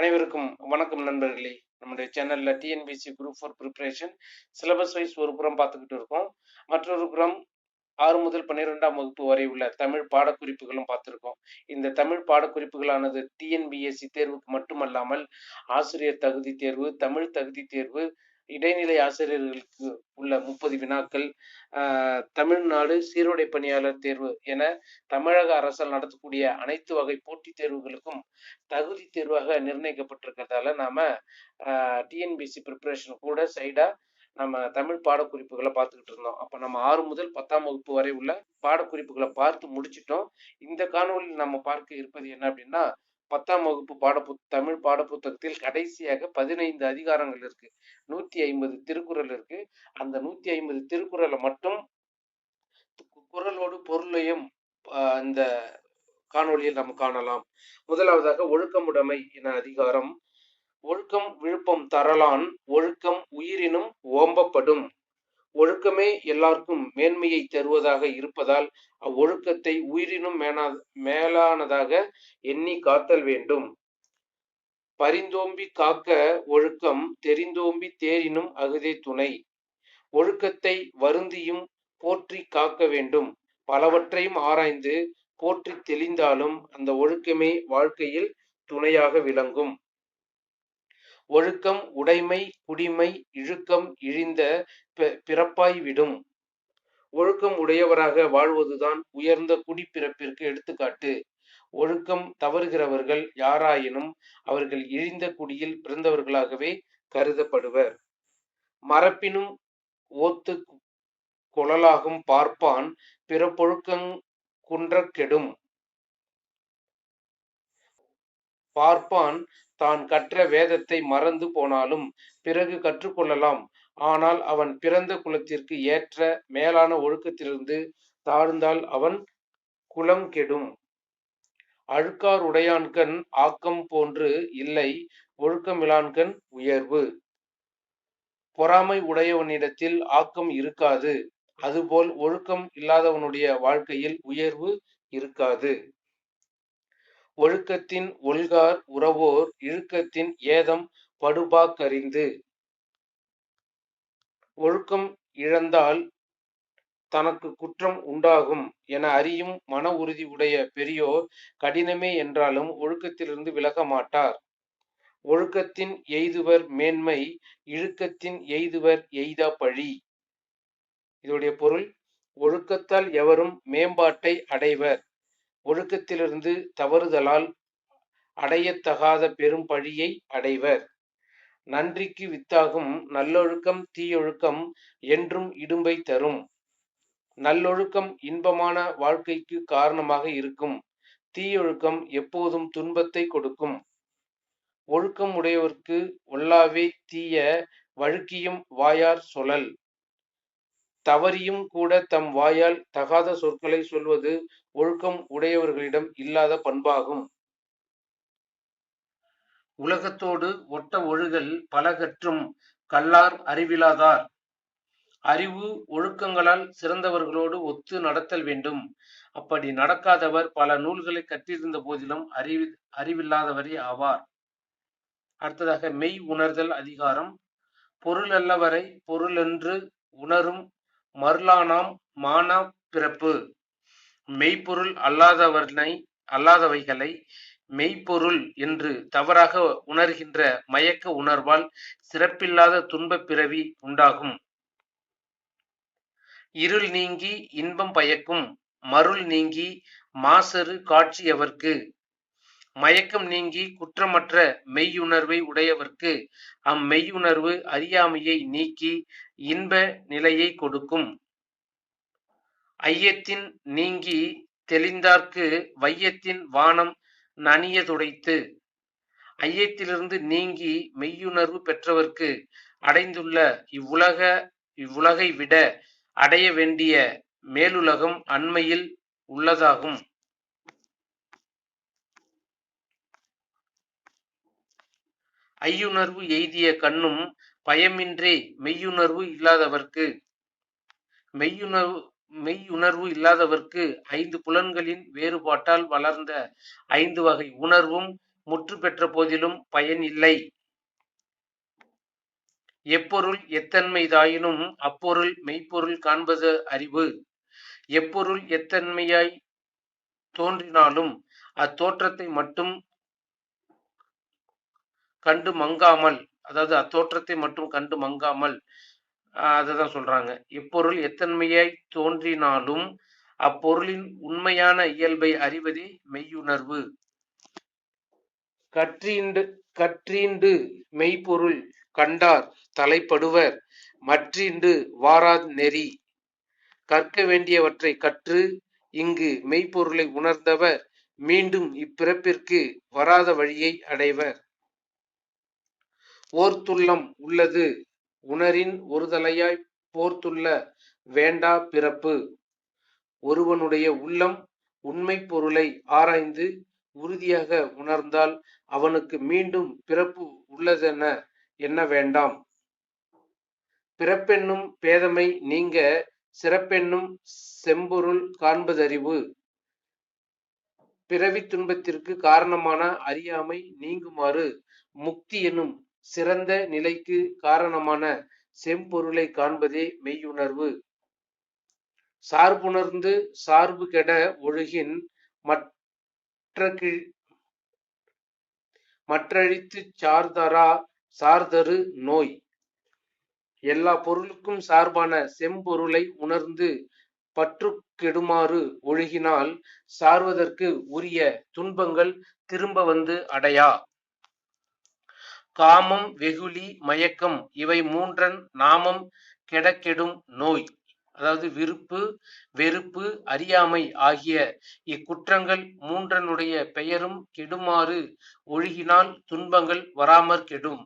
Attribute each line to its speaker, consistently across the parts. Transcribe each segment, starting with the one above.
Speaker 1: அனைவருக்கும் வணக்கம் நண்பர்களே நம்முடைய சேனல்ல TNPSC group for preparation syllabus wise ஒரு புறம் பார்த்துக்கிட்டு இருக்கோம் மற்றொரு புறம் ஆறு முதல் பன்னிரெண்டாம் வகுப்பு வரை உள்ள தமிழ் பாடக்குறிப்புகளும் பார்த்துருக்கோம் இந்த தமிழ் பாடக்குறிப்புகளானது டிஎன்பிஎஸ்சி தேர்வுக்கு மட்டுமல்லாமல் ஆசிரியர் தகுதி தேர்வு தமிழ் தகுதி தேர்வு இடைநிலை ஆசிரியர்களுக்கு உள்ள முப்பது வினாக்கள் தமிழ்நாடு சீருடை பணியாளர் தேர்வு என தமிழக அரசால் நடத்தக்கூடிய அனைத்து வகை போட்டித் தேர்வுகளுக்கும் தகுதி தேர்வாக நிர்ணயிக்கப்பட்டிருக்கிறதால நாம டிஎன்பிசி ப்ரிப்பரேஷன் கூட சைடா நம்ம தமிழ் பாடக்குறிப்புகளை பார்த்துக்கிட்டு இருந்தோம் அப்போ நம்ம ஆறு முதல் பத்தாம் வகுப்பு வரை உள்ள பாடக்குறிப்புகளை பார்த்து முடிச்சிட்டோம் இந்த காணொலியில் நம்ம பார்க்க இருப்பது என்ன அப்படின்னா பத்தாம் வகுப்பு பாடப்பு தமிழ் பாடப்புத்தகத்தில் கடைசியாக பதினைந்து அதிகாரங்கள் இருக்கு நூத்தி ஐம்பது திருக்குறள் இருக்கு அந்த நூத்தி ஐம்பது திருக்குறளை மட்டும் குரலோடு பொருளையும் இந்த காணொளியில் நாம் காணலாம் முதலாவதாக ஒழுக்கமுடைமை என அதிகாரம் ஒழுக்கம் விழுப்பம் தரலான் ஒழுக்கம் உயிரினும் ஓம்பப்படும் ஒழுக்கமே எல்லாருக்கும் மேன்மையை தருவதாக இருப்பதால் அவ்வொழுக்கத்தை உயிரினும் மேனா மேலானதாக எண்ணி காத்தல் வேண்டும் பரிந்தோம்பி காக்க ஒழுக்கம் தெரிந்தோம்பி தேரினும் அகுதே துணை ஒழுக்கத்தை வருந்தியும் போற்றி காக்க வேண்டும் பலவற்றையும் ஆராய்ந்து போற்றி தெளிந்தாலும் அந்த ஒழுக்கமே வாழ்க்கையில் துணையாக விளங்கும் ஒழுக்கம் உடைமை குடிமை இழுக்கம் இழிந்த பிறப்பாய் விடும் ஒழுக்கம் உடையவராக வாழ்வதுதான் உயர்ந்த குடிப்பிறப்பிற்கு எடுத்துக்காட்டு ஒழுக்கம் தவறுகிறவர்கள் யாராயினும் அவர்கள் இழிந்த குடியில் பிறந்தவர்களாகவே கருதப்படுவர் மரப்பினும் ஓத்து குழலாகும் பார்ப்பான் பிறப்பொழுக்கங் குன்றக்கெடும் பார்ப்பான் தான் கற்ற வேதத்தை மறந்து போனாலும் பிறகு கற்றுக்கொள்ளலாம் ஆனால் அவன் பிறந்த குலத்திற்கு ஏற்ற மேலான ஒழுக்கத்திலிருந்து தாழ்ந்தால் அவன் குலம் கெடும் அழுக்கார் உடையான்கண் ஆக்கம் போன்று இல்லை ஒழுக்கமிலான்கண் உயர்வு பொறாமை உடையவனிடத்தில் ஆக்கம் இருக்காது அதுபோல் ஒழுக்கம் இல்லாதவனுடைய வாழ்க்கையில் உயர்வு இருக்காது ஒழுக்கத்தின் ஒல்கார் உறவோர் இழுக்கத்தின் ஏதம் படுபாக்கறிந்து ஒழுக்கம் இழந்தால் தனக்கு குற்றம் உண்டாகும் என அறியும் மன உறுதி உடைய பெரியோர் கடினமே என்றாலும் ஒழுக்கத்திலிருந்து விலக மாட்டார் ஒழுக்கத்தின் எய்துவர் மேன்மை இழுக்கத்தின் எய்துவர் எய்தா பழி இதோடைய பொருள் ஒழுக்கத்தால் எவரும் மேம்பாட்டை அடைவர் ஒழுக்கத்திலிருந்து தவறுதலால் அடையத்தகாத பெரும் பழியை அடைவர் நன்றிக்கு வித்தாகும் நல்லொழுக்கம் தீயொழுக்கம் என்றும் இடும்பை தரும் நல்லொழுக்கம் இன்பமான வாழ்க்கைக்கு காரணமாக இருக்கும் தீயொழுக்கம் எப்போதும் துன்பத்தை கொடுக்கும் ஒழுக்கம் உடையவர்க்கு ஒல்லாவே தீய வழுக்கியும் வாயார் சொலல் தவறியும் கூட தம் வாயால் தகாத சொற்களை சொல்வது ஒழுக்கம் உடையவர்களிடம் இல்லாத பண்பாகும் உலகத்தோடு ஒட்ட ஒழுகல் பல கற்றும் கல்லார் அறிவிலாதார் அறிவு ஒழுக்கங்களால் சிறந்தவர்களோடு ஒத்து நடத்தல் வேண்டும் அப்படி நடக்காதவர் பல நூல்களை கற்றிருந்த போதிலும் அறிவி அறிவில்லாதவரே ஆவார் அடுத்ததாக மெய் உணர்தல் அதிகாரம் பொருள் அல்லவரை பொருளென்று உணரும் மருளானாம் மான பிறப்பு மெய்ப்பொருள் அல்லாதவனை அல்லாதவைகளை மெய்ப்பொருள் என்று தவறாக உணர்கின்ற மயக்க உணர்வால் சிறப்பில்லாத துன்ப பிறவி உண்டாகும் இருள் நீங்கி இன்பம் பயக்கும் மருள் நீங்கி மாசரு அவர்க்கு மயக்கம் நீங்கி குற்றமற்ற மெய்யுணர்வை உடையவர்க்கு அம்மெய்யுணர்வு அறியாமையை நீக்கி இன்ப நிலையை கொடுக்கும் ஐயத்தின் நீங்கி தெளிந்தார்க்கு வையத்தின் வானம் நனிய துடைத்து ஐயத்திலிருந்து நீங்கி மெய்யுணர்வு பெற்றவர்க்கு அடைந்துள்ள இவ்வுலக இவ்வுலகை விட அடைய வேண்டிய மேலுலகம் அண்மையில் உள்ளதாகும் ஐயுணர்வு எய்திய கண்ணும் பயமின்றே மெய்யுணர்வு இல்லாதவர்க்கு மெய்யுணர்வு மெய்யுணர்வு இல்லாதவர்க்கு ஐந்து புலன்களின் வேறுபாட்டால் வளர்ந்த ஐந்து வகை உணர்வும் முற்று பெற்ற போதிலும் பயன் இல்லை எப்பொருள் எத்தன்மைதாயினும் அப்பொருள் மெய்ப்பொருள் காண்பது அறிவு எப்பொருள் எத்தன்மையாய் தோன்றினாலும் அத்தோற்றத்தை மட்டும் கண்டு மங்காமல் அதாவது அத்தோற்றத்தை மட்டும் கண்டு மங்காமல் அதைதான் சொல்றாங்க இப்பொருள் எத்தன்மையாய் தோன்றினாலும் அப்பொருளின் உண்மையான இயல்பை அறிவதே மெய்யுணர்வு கற்றீண்டு கற்றீண்டு மெய்ப்பொருள் கண்டார் தலைப்படுவர் மற்றீண்டு வாராத் நெறி கற்க வேண்டியவற்றை கற்று இங்கு மெய்ப்பொருளை உணர்ந்தவர் மீண்டும் இப்பிறப்பிற்கு வராத வழியை அடைவர் போர்த்துள்ளம் உள்ளது உணரின் ஒருதலையாய் போர்த்துள்ள வேண்டா பிறப்பு ஒருவனுடைய உள்ளம் உண்மை பொருளை ஆராய்ந்து உறுதியாக உணர்ந்தால் அவனுக்கு மீண்டும் பிறப்பு உள்ளதென என்ன வேண்டாம் பிறப்பென்னும் பேதமை நீங்க சிறப்பென்னும் செம்பொருள் காண்பதறிவு பிறவி துன்பத்திற்கு காரணமான அறியாமை நீங்குமாறு முக்தி என்னும் சிறந்த நிலைக்கு காரணமான செம்பொருளை காண்பதே மெய்யுணர்வு சார்புணர்ந்து சார்பு கெட ஒழுகின் மற்ற மற்றழித்து சார்தரா சார்தரு நோய் எல்லா பொருளுக்கும் சார்பான செம்பொருளை உணர்ந்து பற்று கெடுமாறு ஒழுகினால் சார்வதற்கு உரிய துன்பங்கள் திரும்ப வந்து அடையா காமம் வெகுளி மயக்கம் இவை மூன்றன் நாமம் கெடக்கெடும் நோய் அதாவது விருப்பு வெறுப்பு அறியாமை ஆகிய இக்குற்றங்கள் மூன்றனுடைய பெயரும் கெடுமாறு ஒழுகினால் துன்பங்கள் வராமற் கெடும்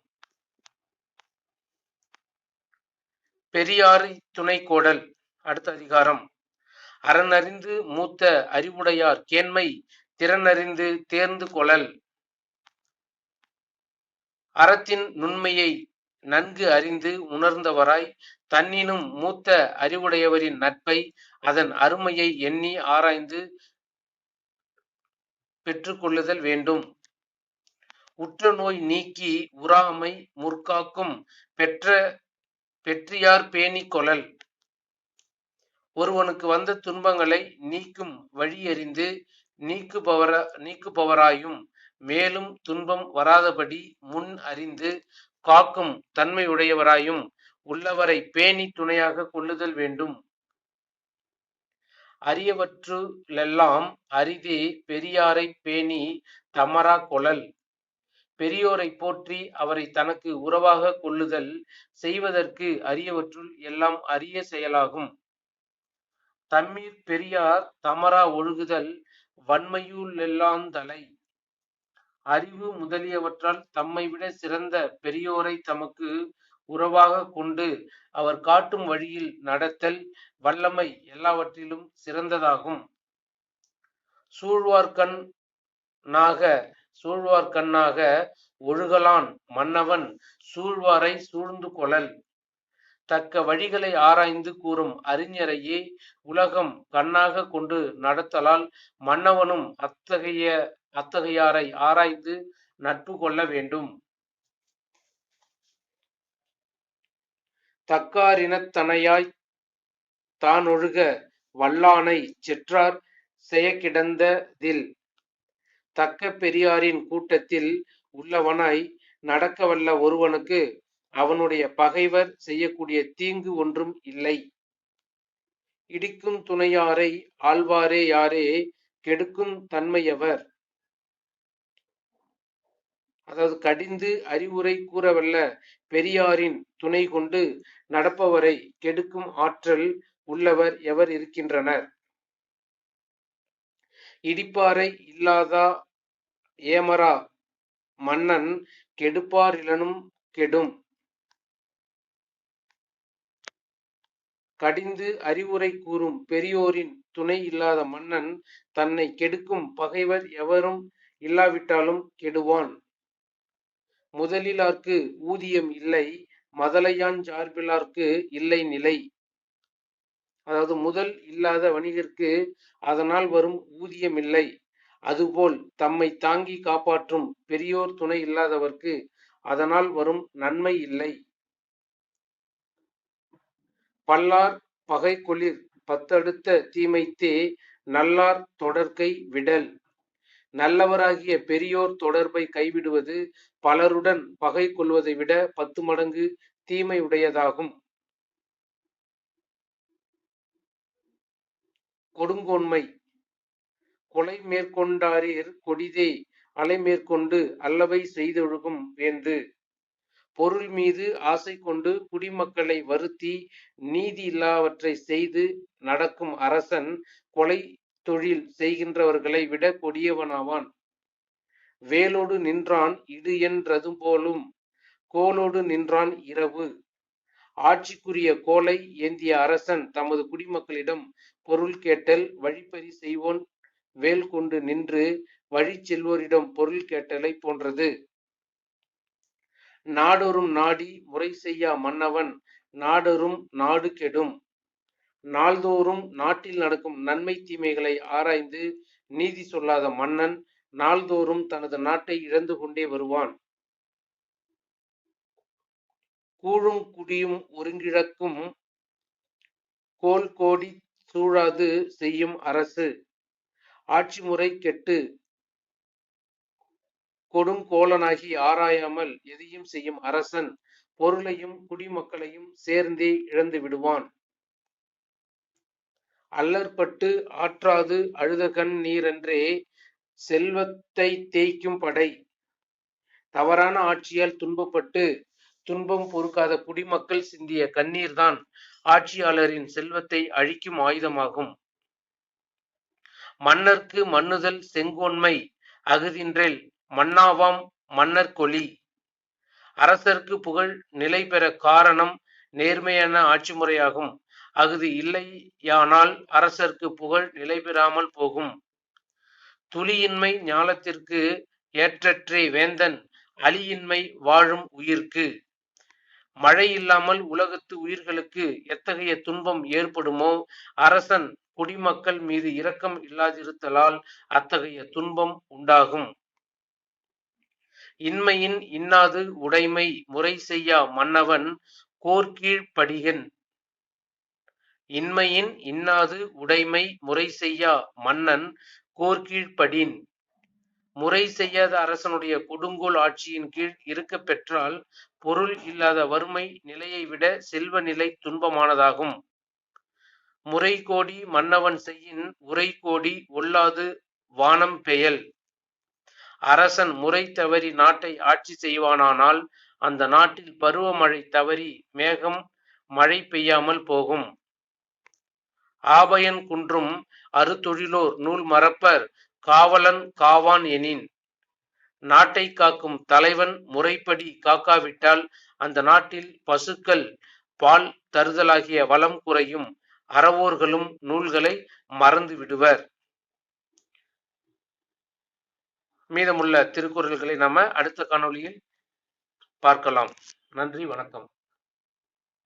Speaker 1: பெரியாறு துணை கோடல் அடுத்த அதிகாரம் அறனறிந்து மூத்த அறிவுடையார் கேண்மை திறனறிந்து தேர்ந்து கொழல் அறத்தின் நுண்மையை நன்கு அறிந்து உணர்ந்தவராய் தன்னினும் மூத்த அறிவுடையவரின் நட்பை அதன் அருமையை எண்ணி ஆராய்ந்து பெற்றுக்கொள்ளுதல் வேண்டும் உற்ற நோய் நீக்கி உறாமை முற்காக்கும் பெற்ற பெற்றியார் பேணி கொழல் ஒருவனுக்கு வந்த துன்பங்களை நீக்கும் வழியறிந்து நீக்குபவர நீக்குபவராயும் மேலும் துன்பம் வராதபடி முன் அறிந்து காக்கும் தன்மையுடையவராயும் உள்ளவரை பேணி துணையாக கொள்ளுதல் வேண்டும் அரியவற்றுலெல்லாம் அரிதே பெரியாரை பேணி தமரா கொழல் பெரியோரை போற்றி அவரை தனக்கு உறவாக கொள்ளுதல் செய்வதற்கு அரியவற்றுள் எல்லாம் அரிய செயலாகும் தம்மீர் பெரியார் தமரா ஒழுகுதல் வன்மையுள்ளெல்லாம் தலை அறிவு முதலியவற்றால் தம்மைவிட சிறந்த பெரியோரை தமக்கு உறவாகக் கொண்டு அவர் காட்டும் வழியில் நடத்தல் வல்லமை எல்லாவற்றிலும் சிறந்ததாகும் சூழ்வார்கண் நாக சூழ்வார்கண்ணாக ஒழுகலான் மன்னவன் சூழ்வாரை சூழ்ந்து கொளல் தக்க வழிகளை ஆராய்ந்து கூறும் அறிஞரையே உலகம் கண்ணாக கொண்டு நடத்தலால் மன்னவனும் அத்தகைய அத்தகையாரை ஆராய்ந்து நட்பு கொள்ள வேண்டும் தான் தானொழுக வல்லானை செற்றார் செயக்கிடந்ததில் தக்க பெரியாரின் கூட்டத்தில் உள்ளவனாய் நடக்க வல்ல ஒருவனுக்கு அவனுடைய பகைவர் செய்யக்கூடிய தீங்கு ஒன்றும் இல்லை இடிக்கும் துணையாரை ஆழ்வாரே யாரே கெடுக்கும் தன்மையவர் அதாவது கடிந்து அறிவுரை கூறவல்ல பெரியாரின் துணை கொண்டு நடப்பவரை கெடுக்கும் ஆற்றல் உள்ளவர் எவர் இருக்கின்றனர் இடிப்பாறை இல்லாதா ஏமரா மன்னன் கெடுப்பாரிலனும் கெடும் கடிந்து அறிவுரை கூறும் பெரியோரின் துணை இல்லாத மன்னன் தன்னை கெடுக்கும் பகைவர் எவரும் இல்லாவிட்டாலும் கெடுவான் முதலிலார்க்கு ஊதியம் இல்லை மதலையான் சார்பிலார்க்கு இல்லை நிலை அதாவது முதல் இல்லாத வணிகர்க்கு அதனால் வரும் ஊதியம் இல்லை அதுபோல் தம்மை தாங்கி காப்பாற்றும் பெரியோர் துணை இல்லாதவர்க்கு அதனால் வரும் நன்மை இல்லை பல்லார் பகை குளிர் பத்தடுத்த தீமைத்தே நல்லார் தொடர்கை விடல் நல்லவராகிய பெரியோர் தொடர்பை கைவிடுவது பலருடன் பகை கொள்வதை விட பத்து மடங்கு தீமை உடையதாகும் கொடுங்கோன்மை கொலை மேற்கொண்டாரீர் கொடிதே அலை மேற்கொண்டு அல்லவை செய்தொழுகும் வேந்து பொருள் மீது ஆசை கொண்டு குடிமக்களை வருத்தி நீதி இல்லாவற்றை செய்து நடக்கும் அரசன் கொலை தொழில் செய்கின்றவர்களை விட கொடியவனாவான் வேலோடு நின்றான் இடு என்றதும் போலும் கோலோடு நின்றான் இரவு ஆட்சிக்குரிய கோலை ஏந்திய அரசன் தமது குடிமக்களிடம் பொருள் கேட்டல் வழிப்பறி செய்வோன் வேல் கொண்டு நின்று வழி செல்வோரிடம் பொருள் கேட்டலை போன்றது நாடொரும் நாடி முறை செய்யா மன்னவன் நாடொரும் நாடு கெடும் நாள்தோறும் நாட்டில் நடக்கும் நன்மை தீமைகளை ஆராய்ந்து நீதி சொல்லாத மன்னன் நாள்தோறும் தனது நாட்டை இழந்து கொண்டே வருவான் கூழும் குடியும் ஒருங்கிழக்கும் கோல் கோடி சூழாது செய்யும் அரசு ஆட்சி முறை கெட்டு கொடும் கோலனாகி ஆராயாமல் எதையும் செய்யும் அரசன் பொருளையும் குடிமக்களையும் சேர்ந்தே இழந்து விடுவான் அல்லற்பட்டு ஆற்றாது அழுதகண் நீரென்றே செல்வத்தை தேய்க்கும் படை தவறான ஆட்சியால் துன்பப்பட்டு துன்பம் பொறுக்காத குடிமக்கள் சிந்திய கண்ணீர்தான் ஆட்சியாளரின் செல்வத்தை அழிக்கும் ஆயுதமாகும் மன்னர்க்கு மன்னுதல் செங்கோன்மை அகுதின்றேல் மன்னாவாம் மன்னர் கொலி அரசர்க்கு புகழ் நிலை பெற காரணம் நேர்மையான ஆட்சி முறையாகும் அஃது இல்லையானால் அரசர்க்கு புகழ் நிலைபெறாமல் போகும் துளியின்மை ஞாலத்திற்கு ஏற்றற்றே வேந்தன் அழியின்மை வாழும் உயிர்க்கு மழை இல்லாமல் உலகத்து உயிர்களுக்கு எத்தகைய துன்பம் ஏற்படுமோ அரசன் குடிமக்கள் மீது இரக்கம் இல்லாதிருத்தலால் அத்தகைய துன்பம் உண்டாகும் இன்மையின் இன்னாது உடைமை முறை செய்யா மன்னவன் கோர்கீழ்படிகன் இன்மையின் இன்னாது உடைமை முறைசெய்யா மன்னன் கோர்கீழ்படின் முறை செய்யாத அரசனுடைய கொடுங்கோல் ஆட்சியின் கீழ் இருக்க பெற்றால் பொருள் இல்லாத வறுமை நிலையை விட செல்வ நிலை துன்பமானதாகும் முறை கோடி மன்னவன் செய்யின் உரை கோடி ஒல்லாது வானம் பெயல் அரசன் முறை தவறி நாட்டை ஆட்சி செய்வானானால் அந்த நாட்டில் பருவமழை தவறி மேகம் மழை பெய்யாமல் போகும் ஆபயன் குன்றும் அறுதொழிலோர் நூல் மறப்பர் காவலன் காவான் எனின் நாட்டை காக்கும் தலைவன் முறைப்படி காக்காவிட்டால் அந்த நாட்டில் பசுக்கள் பால் தருதலாகிய வளம் குறையும் அறவோர்களும் நூல்களை மறந்து விடுவர் மீதமுள்ள திருக்குறள்களை நாம அடுத்த காணொளியில் பார்க்கலாம் நன்றி வணக்கம்